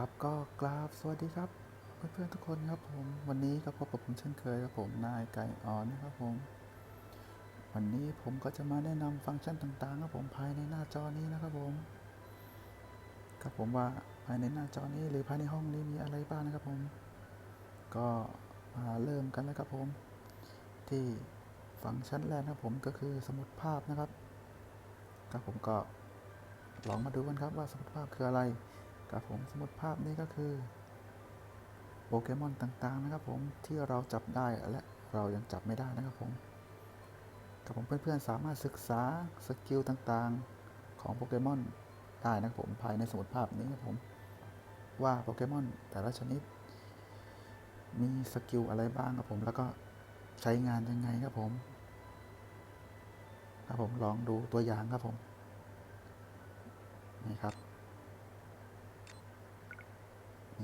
ครับก็กราบสวัสดีครับเพื่อนๆทุกคนครับผมวันนี้ก็พบกับผมเช่นเคยครับผมนายไก่อ่อนนะครับผม วันนี้ผมก็จะมาแนะนำฟังก์ชันต่างๆครับผมภายในหน้าจอนี้นะครับผมครับผมว่าภายในหน้าจอนี้หรือภายในห้องนี้มีอะไรบ้างนะครับผม ก็มาเริ่มกันแล้วครับผม ที่ฟังก์ชันแรกนะครับผมก็คือสมุดภาพนะครับครับผมก็ลองมาดูกันครับว่าสมุดภาพคืออะไร ครับผมสมุดภาพนี้ก็คือโปเกมอนต่างๆนะครับผมที่เราจับได้และเรายังจับไม่ได้นะครับผมครับผมเพื่อนๆสามารถศึกษาสกิลต่างๆของโปเกมอนได้นะครับผมภายในสมุดภาพนี้ครับผมว่าโปเกมอนแต่ละชนิด มีสกิลอะไรบ้างครับผมแล้วก็ใช้งานยังไงครับผมครับผมลองดูตัวอย่างครับผมนี่ครับ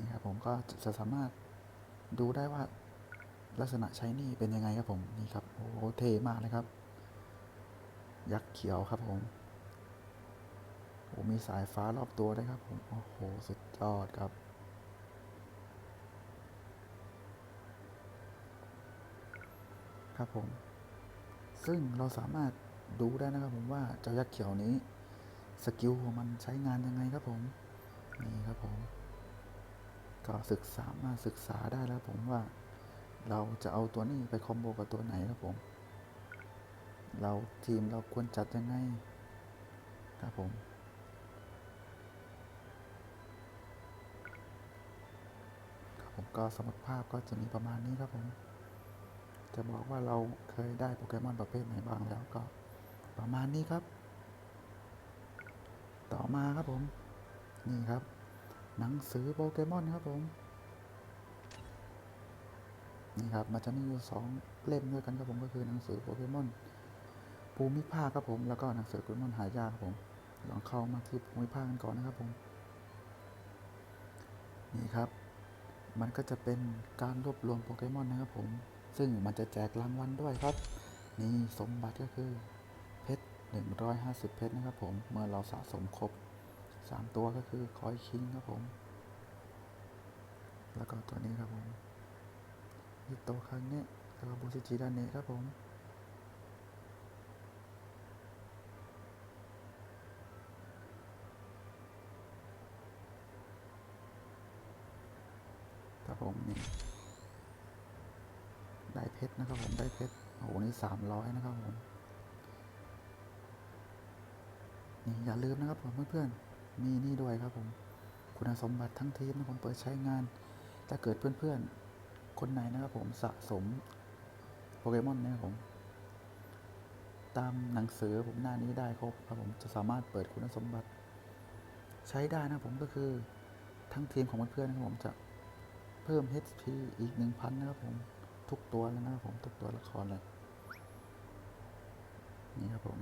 นี่ครับผมก็จะสามารถดูได้ว่าลักษณะใช้นี่เป็นยังไงครับผมนี่ครับโอ้โหเท่มากเลยครับ ยักษ์เขียวครับผมโอ้มีสายฟ้ารอบตัวด้วยครับผมโอ้โหสุดยอดครับครับผม ซึ่งเราสามารถดูได้นะครับผมว่าเจ้ายักษ์เขียวนี้ สกิลของมันใช้งานยังไงครับผม นี่ครับผม ก็ศึกษามาศึกษาได้แล้วผมว่า เราจะเอาตัวนี้ไปคอมโบกับตัวไหนครับผม เราทีมเราควรจัดยังไงครับผมครับผมก็สมุดภาพก็จะมีประมาณนี้ครับผม จะบอกว่าเราเคยได้โปเกมอนประเภทไหนบ้างแล้วก็ประมาณนี้ครับ ต่อมาครับผม นี่ครับ หนังสือโปเกมอนครับผมนี่ครับมันจะมีอยู่สองเล่มด้วยกันครับผมก็คือหนังสือโปเกมอนภูมิภาคครับผมแล้วก็หนังสือโปเกมอนหายากครับผมลองเข้ามาที่ภูมิภาคกันก่อนนะครับผมนี่ครับ มันก็จะเป็นการรวบรวมโปเกมอนนะครับผม ซึ่งมันจะแจกรางวัลด้วยครับ นี่สมบัติก็คือเพชร150 เพชรนะครับผม เมื่อเราสะสมครบ 3ตัวก็คือคอยคิงครับผม แล้วก็ตัวนี้ครับผมนิโตคังเนะแล้วก็บูซิจิดาเนะครับผม ครับผมนี่ได้เพชรนะครับผมได้เพชรโอ้โหนี่สามร้อยนะครับผมนี่อย่าลืมนะครับผมเพื่อนๆ มีนี่ด้วยครับผม คุณสมบัติทั้งทีมนะผมเปิดใช้งาน ถ้าเกิดเพื่อนๆ คนไหนนะครับผมสะสมโปเกมอนนี่ยครับผม ตามหนังสือผมหน้านี้ได้ครบครับผมจะสามารถเปิดคุณสมบัติ ใช้ได้นะครับผมก็คือทั้งทีมของเพื่อนๆนะครับผมจะเพิ่ม HP อีก 1,000 นะครับผม ทุกตัวแล้วนะครับผมทุกตัวละครเลย นี่ครับผม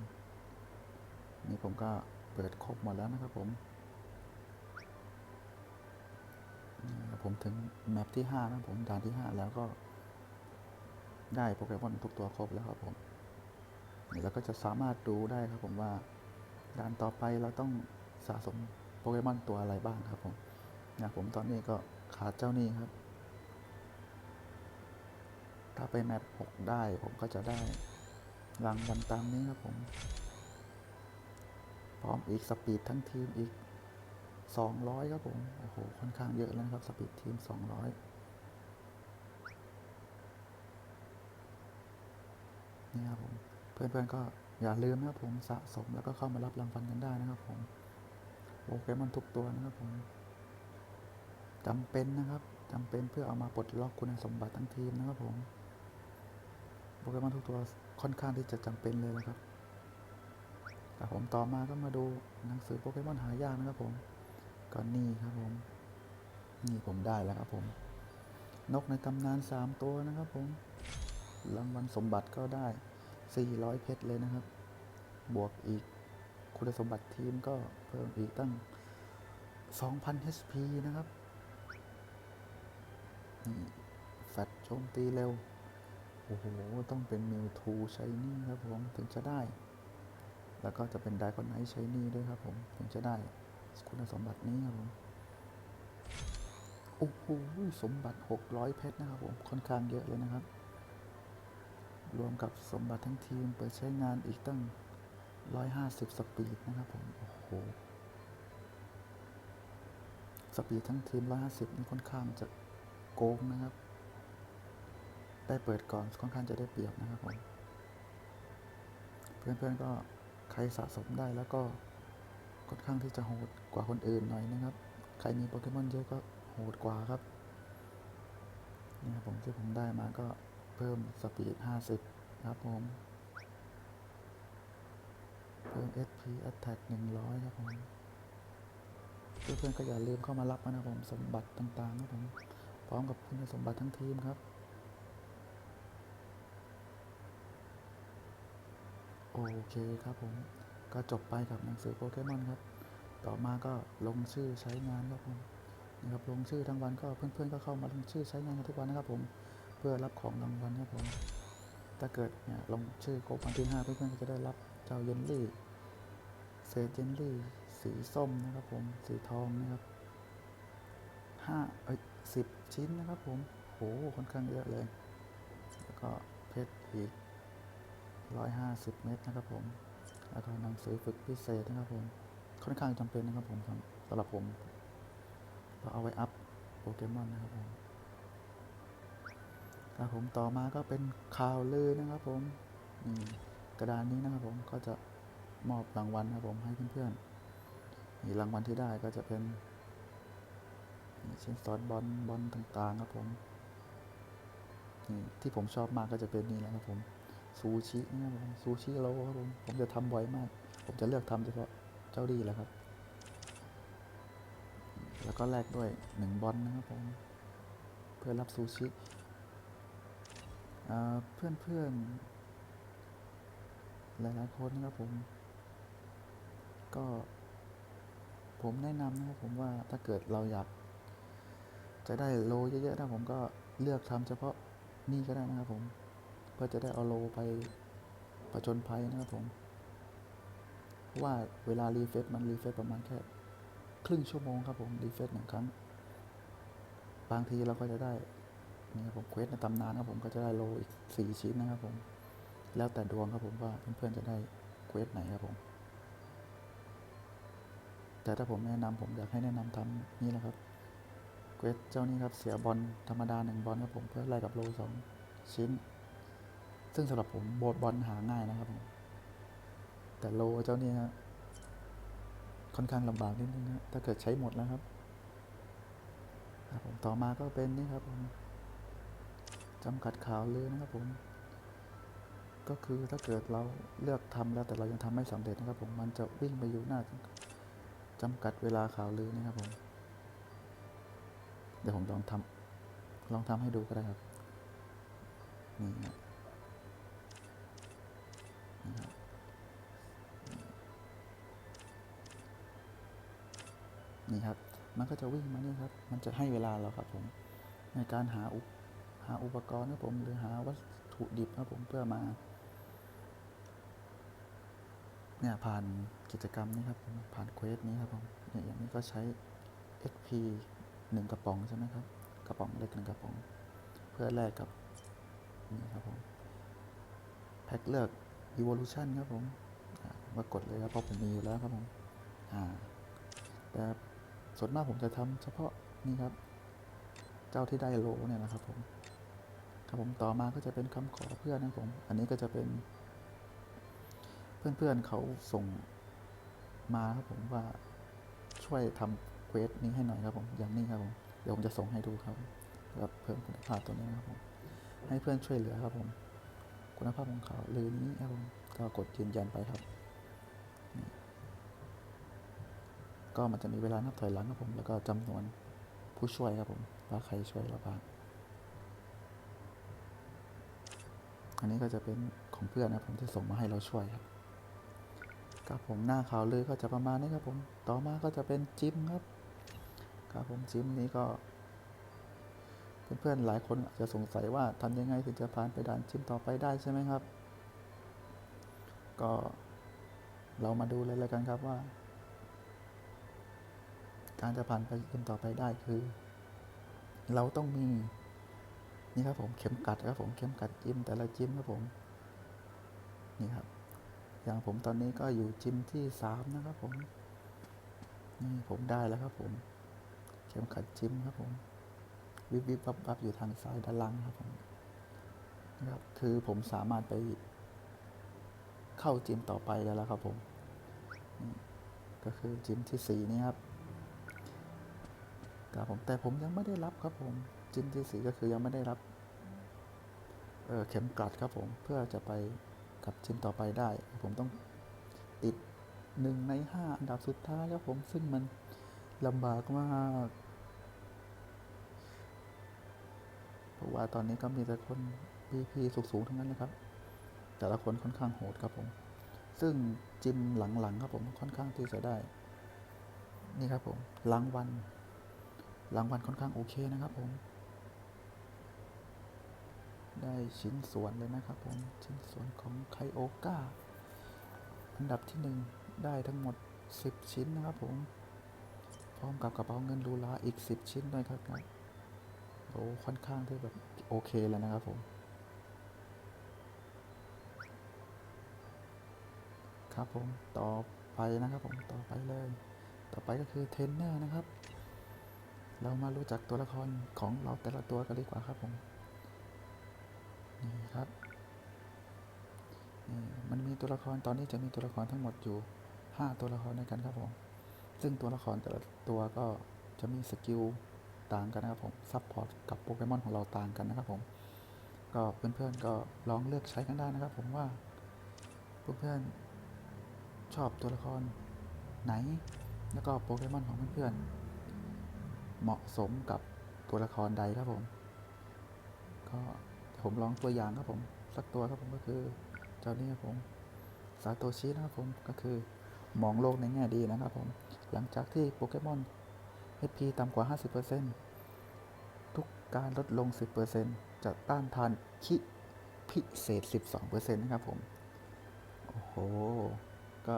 นี่ผมก็ เปิดครบหมดแล้วนะครับผมผมถึงแมปที่ 5 นะผมด่านที่ 5 แล้วก็ได้โปเกมอนทุกตัวครบแล้วครับผมนี่เราก็จะสามารถดูได้ครับผมว่าด่านต่อไปเราต้องสะสมโปเกมอนตัวอะไรบ้างครับผมนะผมตอนนี้ก็ขาดเจ้านี้ครับ ถ้าไปแมป6ได้ผมก็จะได้รางวัลตามนี้ครับผม พร้อมอีกสปีดทั้งทีมอีก 200 ครับผม โอ้โห ค่อนข้างเยอะแล้วนะครับ สปีดทีม 200 นี่ครับผม เพื่อนๆก็อย่าลืมนะครับผมสะสมแล้วก็เข้ามารับรางวัลกันได้นะครับผมโปเกมอนทุกตัวนะครับผมจำเป็นนะครับจำเป็นเพื่อเอามาปลดล็อกคุณสมบัติทั้งทีมนะครับผมโปเกมอนทุกตัวค่อนข้างที่จะจำเป็นเลยนะครับ แต่ผมต่อมาก็มาดูหนังสือโปเกมอนหายากนะครับผมก็นี่ครับผม นี่ผมได้แล้วครับผม นกในตำนาน 3 ตัวนะครับผมรางวัลสมบัติก็ได้ 400 เพชรเลยนะครับ บวกอีกคุณสมบัติทีมก็เพิ่มอีกตั้ง 2,000 HP นะครับนี่แฟตโจมตีเร็ว โอ้โห ต้องเป็นมิวทูใช้นี่ครับผม ถึงจะได้ แล้วก็จะเป็นไดคอนไนท์ใช้นี่ด้วยครับผม ถึงจะได้คุณสมบัตินี้ครับผม โอ้โห สมบัติ 600 เพชรนะครับผม ค่อนข้างเยอะเลยนะครับ รวมกับสมบัติทั้งทีมเปิดใช้งานอีกตั้ง 150 สปีดนะครับผม โอ้โห สปีดทั้งทีม 150 นี่ค่อนข้างจะโกงนะครับ ได้เปิดก่อนค่อนข้างจะได้เปรียบนะครับผม เพื่อนๆก็ ใครสะสมได้แล้วก็ค่อนข้างที่จะโหดกว่าคนอื่นหน่อยนะครับ ใครมีโปเกมอนเยอะก็โหดกว่าครับนี่ครับผมที่ผมได้มาก็เพิ่มสปีด 50 ครับผม เพิ่ม SP Attack 100 ครับผม เพื่อนๆก็อย่าลืมเข้ามารับนะครับผมสมบัติต่างๆครับผม พร้อมกับคุณสมบัติทั้งทีมครับ โอเคครับผม ก็จบไปกับหนังสือโปเกมอนครับ ต่อมาก็ลงชื่อใช้งานครับผมนะครับลงชื่อทั้งวันก็เพื่อนๆก็เข้ามาลงชื่อใช้งานกันทุกวันนะครับผม เพื่อรับของรางวัลครับผม ถ้าเกิดเนี่ยลงชื่อครบวันที่5เพื่อนๆก็จะได้รับเจ้าเยนลี่เศษเยนลี่สีส้มนะครับผม สีทองนะครับห้าเอ้ยสิบชิ้นนะครับผมโหค่อนข้างเยอะเลย แล้วก็เพชรอีก 150 เม็ดนะครับผมแล้วก็หนังสือฝึกพิเศษนะครับผม ค่อนข้างจำเป็นนะครับผมสำหรับผมเราเอาไว้อัพโปเกมอนนะครับผมครับผมต่อมาก็เป็นข่าวลือนะครับผมนี่กระดานนี้นะครับผมก็จะมอบรางวัลนะครับผมให้เพื่อนๆนี่รางวัลที่ได้ก็จะเป็นเช่นซอสบอลบอลต่างๆครับผมนี่ที่ผมชอบมากก็จะเป็นนี่แหละครับผม ซูชินะครับผมซูชิโรครับผมผมจะทำบ่อยมาก ผมจะเลือกทำเฉพาะเจ้าดีแหละครับ แล้วก็แลกด้วยหนึ่งบอลนะครับผมเพื่อรับซูชิเพื่อนเพื่อนหลายๆคนนะครับผม ก็ผมแนะนำนะครับผมว่าถ้าเกิดเราอยาก จะได้โลเยอะๆนะผมก็เลือกทำเฉพาะนี่ก็ได้นะครับผม พื่อจะได้เอาโลไปประจนภัยนะครับผม เพราะว่าเวลารีเฟซมันรีเฟซประมาณแค่ครึ่งชั่วโมงครับผมรีเฟซหนึ่งครั้ง บางทีเราก็จะได้นี่ครับผมเควสในตำนานครับผมก็จะได้โลอีกสี่ชิ้นนะครับผม แล้วแต่ดวงครับผมว่าเพื่อนๆจะได้เควสไหนครับผม แต่ถ้าผมแนะนำผมอยากให้แนะนำทำนี่แหละครับเควสเจ้านี้ครับเสียบอลธรรมดาหนึ่งบอลครับผมเพื่อไล่กับโลสองชิ้น ซึ่งสำหรับผมโบดบอลหาง่ายนะครับผมแต่โลเจ้านี้ฮะค่อนข้างลำบากนิดนึงนะถ้าเกิดใช้หมดแล้วครับครับผมต่อมาก็เป็นนี่ครับผมจำกัดข่าวลือนะครับผม ก็คือถ้าเกิดเราเลือกทำแล้วแต่เรายังทำไม่สำเร็จนะครับ ผมมันจะวิ่งไปอยู่หน้าจำกัดเวลาข่าวลือนะครับผม เดี๋ยวผมลองทำลองทำให้ดูก็ได้ครับนี่ครับนี่ นี่ครับ มันก็จะวิ่งมานี่ครับ มันจะให้เวลาเราครับผม ในการหาอุปหาอุปกรณ์ครับผมหรือหาวัตถุดิบครับผมเพื่อมา เนี่ยผ่านกิจกรรมนี้ครับผมผ่านเควสนี้ครับผมเนี่ยอย่างนี้ก็ใช้ XP หนึ่งกระป๋องใช่ไหมครับ กระป๋องเล็กหนึ่งกระป๋อง เพื่อแลกกับนี่ครับผมแพ็คเลือก Evolution ครับผมอ่าผมก็กดเลยครับเพราะผมมีอยู่แล้วครับผมอ่าแต่ ส่วนมากผมจะทำเฉพาะนี่ครับ เจ้าที่ได้โลเนี่ยนะครับผมครับผมต่อมาก็จะเป็นคำขอเพื่อนนะครับผม อันนี้ก็จะเป็น เพื่อนๆเขาส่งมาครับผมว่าช่วยทำเควสนี้ให้หน่อยครับผมอย่างนี้ครับผมเดี๋ยวผมจะส่งให้ดูครับแบบเพิ่มคุณภาพตัวนี้นะครับผมให้เพื่อนช่วยเหลือครับผม คุณภาพของเขาลือนี้ครับผมก็กดยืนยันไปครับ ก็มันจะมีเวลานับถอยหลังครับผม แล้วก็จำนวนผู้ช่วยครับผม ว่าใครช่วยเราบ้าง อันนี้ก็จะเป็นของเพื่อนนะผมที่ส่งมาให้เราช่วยครับครับผมหน้าข่าวเลยก็จะประมาณนี้ครับผม ต่อมาก็จะเป็นจิมครับ ครับผมจิมนี้ก็ เพื่อนๆหลายคนอาจจะสงสัยว่าทำยังไงถึงจะผ่านไปด่านจิมต่อไปได้ใช่ไหมครับ ก็เรามาดูเลยแล้วกันครับว่า การจะผ่านไปจิมต่อไปได้คือ เราต้องมีนี่ครับผมเข็มกัดครับผมเข็มกัดจิ้มแต่ละจิ้มครับผมนี่ครับ อย่างผมตอนนี้ก็อยู่จิ้มที่สามนะครับผมนี่ผมได้แล้วครับผม เข็มขัดจิ้มครับผม วิบวิบวับวับอยู่ทางซ้ายด้านล่างครับผมนะครับคือผมสามารถไป เข้าจิมต่อไปได้แล้วครับผม ก็คือจิมที่สี่นี่ครับ ครับผมแต่ผมยังไม่ได้รับครับผมจิมที่สี่ก็คือยังไม่ได้รับเเข็มกลัดครับผมเพื่อจะไปกับจิมต่อไปได้ ผมต้องติดหนึ่งในห้าอันดับสุดท้ายครับผมซึ่งมันลำบากมากเพราะว่าตอนนี้ก็มีแต่คนพีพีสูงๆทั้งนั้นเลยครับ แต่ละคนค่อนข้างโหดครับผม ซึ่งจิมหลังๆครับผมค่อนข้างที่จะได้ นี่ครับผมรางวัล รางวัลค่อนข้างโอเคนะครับผม ได้ชิ้นส่วนเลยนะครับผม ชิ้นส่วนของไคโอกาอันดับที่หนึ่งได้ทั้งหมด 10 ชิ้นนะครับผม พร้อมกับกระเป๋าเงินลูลาอีก 10 ชิ้นด้วยครับนะโอ้ค่อนข้างที่แบบโอเคเลยนะครับผมครับผมต่อไปนะครับผมต่อไปเลย ต่อไปก็คือเทรนเนอร์นะครับ เรามารู้จักตัวละครของเราแต่ละตัวกันดีกว่าครับผม นี่ครับ นี่มันมีตัวละครตอนนี้จะมีตัวละครทั้งหมดอยู่ 5 ตัวละครด้วยกันครับผม ซึ่งตัวละครแต่ละตัวก็จะมีสกิลต่างกันนะครับผม ซัพพอร์ตกับโปเกมอนของเราต่างกันนะครับผม ก็เพื่อนๆก็ลองเลือกใช้กันได้นะครับผมว่าเพื่อนๆชอบตัวละครไหน แล้วก็โปเกมอนของเพื่อนๆ เหมาะสมกับตัวละครใดครับผม ก็ผมลองตัวอย่างครับผม สักตัวครับผมก็คือเจ้านี้ครับผมซาโตชินะครับผมก็คือมองโลกในแง่ดีนะครับผม หลังจากที่โปเกมอน HP ต่ำกว่า 50%ทุกการลดลง 10%จะต้านทานคิพิเศษ 12%นะครับผม โอ้โห ก็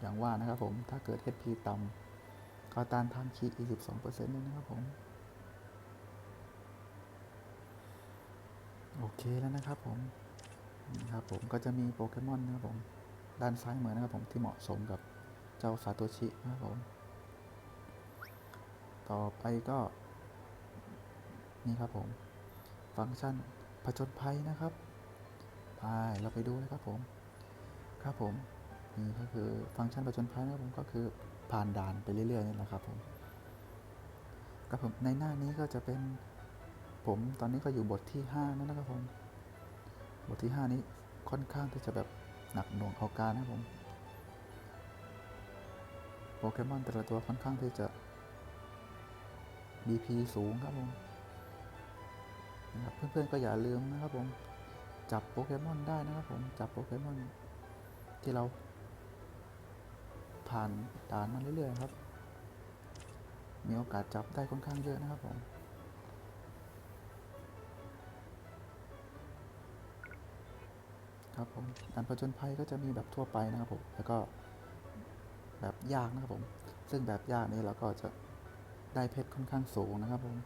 อย่างว่านะครับผม ถ้าเกิด HP ต่ำ ก็ต้านทานคีอีก12%เลยนะครับผม โอเคแล้วนะครับผมนี่ครับผมก็จะมีโปเกมอนนะครับผม ด้านซ้ายเหมือนะครับผมที่เหมาะสมกับเจ้าซาโตชินะครับผม ต่อไปก็ นี่ครับผม ฟังก์ชันผจญภัยนะครับไปเราไปดูเลยครับผม ครับผม นี่ก็คือฟังก์ชันผจญภัยนะครับผมก็คือ ผ่านด่านไปเรื่อยๆนี่แหละครับผมครับผมในหน้านี้ก็จะเป็นผมตอนนี้ก็อยู่บทที่5แล้วนะครับผมบทที่ 5 นี้ค่อนข้างที่จะแบบหนักหน่วงเอาการนะครับผมโปเกมอนแต่ละตัวค่อนข้างที่จะ BP สูงครับผมนะครับเพื่อนๆก็อย่าลืมนะครับผมจับโปเกมอนได้นะครับผมจับโปเกมอนที่เรา ผ่านด่านมาเรื่อยๆครับ มีโอกาสจับได้ค่อนข้างเยอะนะครับผมครับผมการผจญภัยก็จะมีแบบทั่วไปนะครับผมแล้วก็แบบยากนะครับผม ซึ่งแบบยากนี้เราก็จะได้เพชรค่อนข้างสูงนะครับผม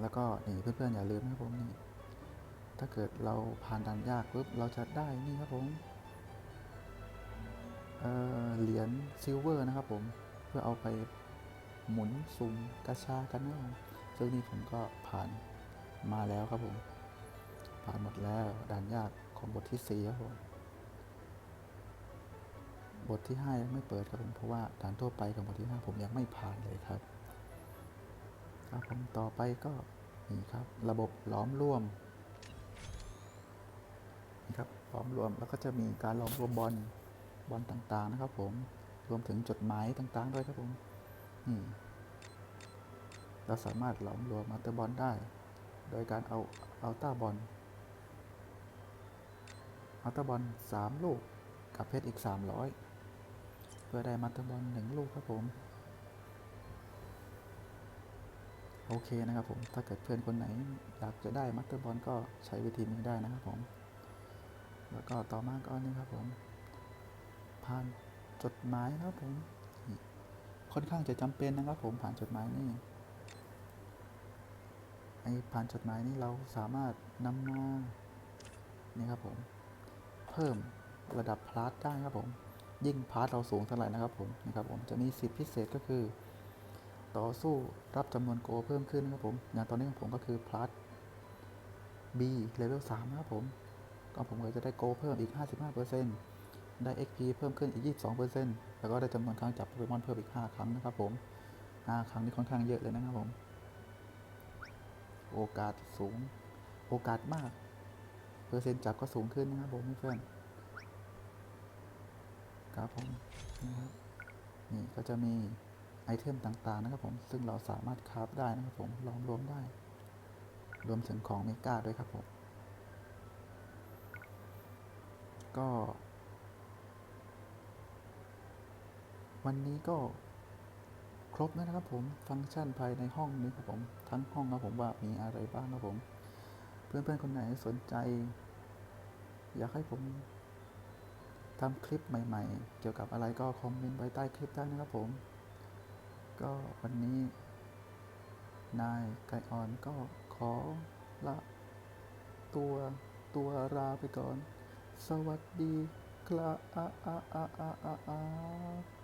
แล้วก็นี่เพื่อนๆอย่าลืมนะครับผมนี่ถ้าเกิดเราผ่านด่านยากปุ๊บเราจะได้นี่ครับผม เหรียญซิลเวอร์นะครับผมเพื่อเอาไปหมุนสุ่มกาชากันนะครับผมซึ่งนี่ผมก็ผ่านมาแล้วครับผม ผ่านหมดแล้วด่านยากของบทที่สี่ครับผม บทที่ 5 ยังไม่เปิดครับผม เพราะว่าด่านทั่วไปของบทที่ 5 ผมยังไม่ผ่านเลยครับครับผมต่อไปก็นี่ครับ ระบบล้อมรวมนี่ครับล้อมรวมแล้วก็จะมีการล้อมรวมบอล บอลต่างๆนะครับ ผมรวมถึงจดหมายต่างๆ ด้วยครับผมนี่เราสามารถลอมรวมมาเตอร์บอลได้ โดยการเอาเอาต้าบอลเอาต้าบอล3ลูกกับเพชรอีก 300 เพื่อได้มัตเตอร์บอลหนึ่งลูกครับผม โอเคนะครับผม ถ้าเกิดเพื่อนคนไหนอยากจะได้มัตเตอร์บอลก็ใช้วิธีนี้ได้นะครับผม แล้วก็ต่อมาก็นี่ครับผม ผ่านจดหมายนะครับผม ค่อนข้างจะจำเป็นนะครับผมผ่านจดหมายนี่ไอ้ผ่านจดหมายนี้เราสามารถนำมานี่ครับผม เพิ่มระดับพลาสได้ครับผม ยิ่งพาร์ทเราสูงเท่าไหร่นะครับผมนะครับผมจะมีสิทธิพิเศษก็คือ ต่อสู้รับจำนวนโกเพิ่มขึ้นนะครับผมอย่างตอนนี้ของผมก็คือพลาส B เลเวล3นะครับผม ก็ผมก็จะได้โกเพิ่มอีก 55% ได้ XP เพิ่มขึ้นอีก 22%แล้วก็ได้จำนวนครั้งจับโปเกมอนเพิ่มอีก 5 ครั้งนะครับผม 5 ครั้งนี่ค่อนข้างเยอะเลยนะครับผม โอกาสสูง โอกาสมาก เปอร์เซ็นต์จับก็สูงขึ้นนะครับผมเพื่อนครับผมนะครับนี่ก็จะมีไอเทมต่างๆนะครับผม ซึ่งเราสามารถคราฟได้นะครับผมลองรวมได้ รวมถึงของเมกาด้วยครับผม ก็ วันนี้ก็ครบนะครับผมฟังก์ชันภายในห้องนี้ครับผมทั้งห้องครับผมว่ามีอะไรบ้างครับผม เพื่อนๆคนไหนสนใจ อยากให้ผมทำคลิปใหม่ ๆ เกี่ยวกับอะไรก็คอมเมนต์ไว้ใต้คลิปได้นะครับผม ก็วันนี้นายไก่อ่อนก็ขอละตัวตัวลาไปก่อน สวัสดีครับ